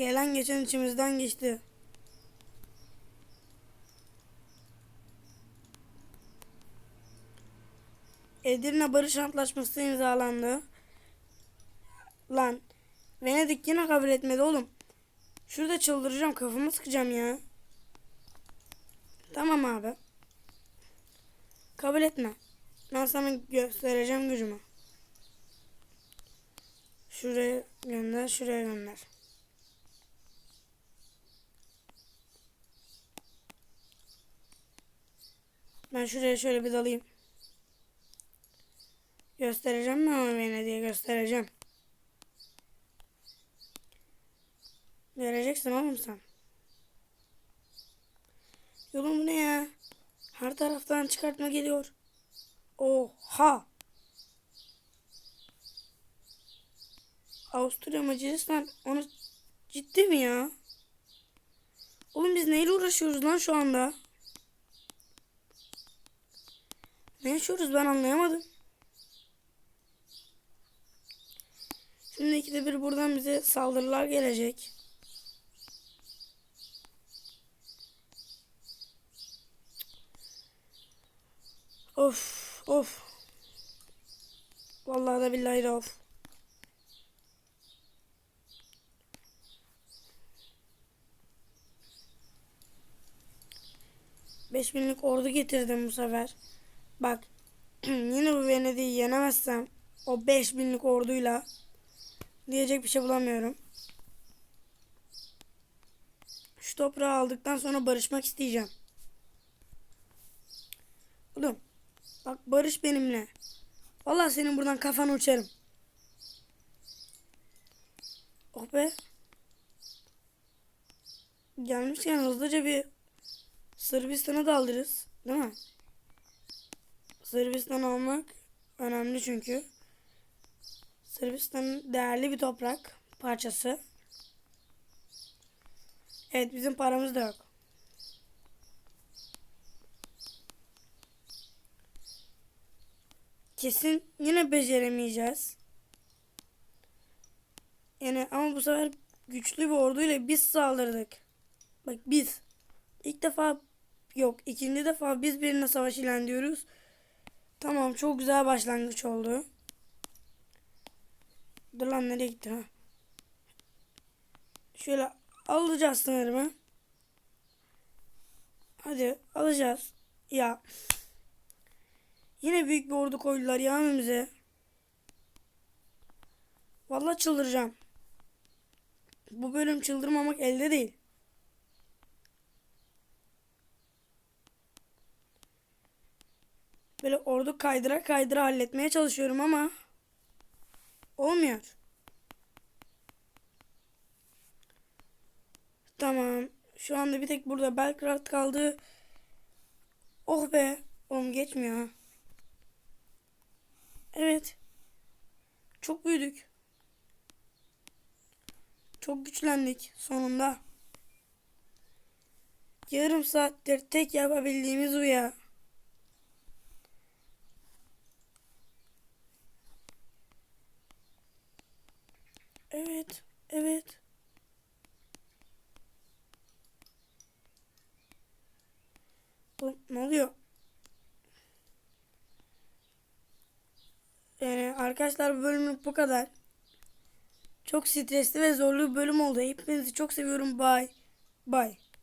Gelen geçen içimizden geçti. Edirne Barış Antlaşması imzalandı. Lan Venedik yine kabul etmedi oğlum. Şurada çıldıracağım kafamı sıkacağım ya. Tamam abi. Kabul etme. Ben sana göstereceğim gücümü. Şuraya gönder, şuraya gönder. Ben şuraya şöyle bir dalayım. Göstereceğim mi ama beni diye göstereceğim. Göreceksin oğlum sen. Yolum ne ya? Her taraftan çıkartma geliyor. Oha! Avusturya Macaristan onu ciddi mi ya? Oğlum biz neyle uğraşıyoruz lan şu anda? Ne yaşıyoruz ben anlayamadım. Şimdi ikide bir buradan bize saldırılar gelecek. Of of. Vallahi da billahi de of. Beş binlik ordu getirdim bu sefer. Bak yine bu Venedik'i yenemezsem o beş binlik orduyla diyecek bir şey bulamıyorum. Şu toprağı aldıktan sonra barışmak isteyeceğim. Oğlum bak barış benimle. Vallahi senin buradan kafanı uçarım. Oh be. Gelmişken hızlıca bir Sırbistan'a da alırız. Değil mi? Sırbistan almak önemli çünkü. Sırbistan'ın değerli bir toprak parçası. Evet bizim paramız da yok. Kesin yine beceremeyeceğiz. Yani ama bu sefer güçlü bir orduyla biz saldırdık. Bak biz. İlk defa yok. ikinci defa biz birine savaş ilan ediyoruz. Tamam çok güzel başlangıç oldu. Dur lan nereye gitti ha? Şöyle alacağız sınırımı. Hadi alacağız. Ya. Yine büyük bir ordu koydular ya önümüze. Vallahi çıldıracağım. Bu bölüm çıldırmamak elde değil. Böyle ordu kaydıra kaydıra halletmeye çalışıyorum ama olmuyor. Tamam. Şu anda bir tek burada Belgrad kaldı. Oh be. Oğlum geçmiyor. Evet. Çok büyüdük. Çok güçlendik sonunda. Yarım saattir tek yapabildiğimiz bu ya. Evet, evet. Ne oluyor? Yani arkadaşlar bu bu kadar. Çok stresli ve zorlu bir bölüm oldu. Hepinizi çok seviyorum. Bye. Bye.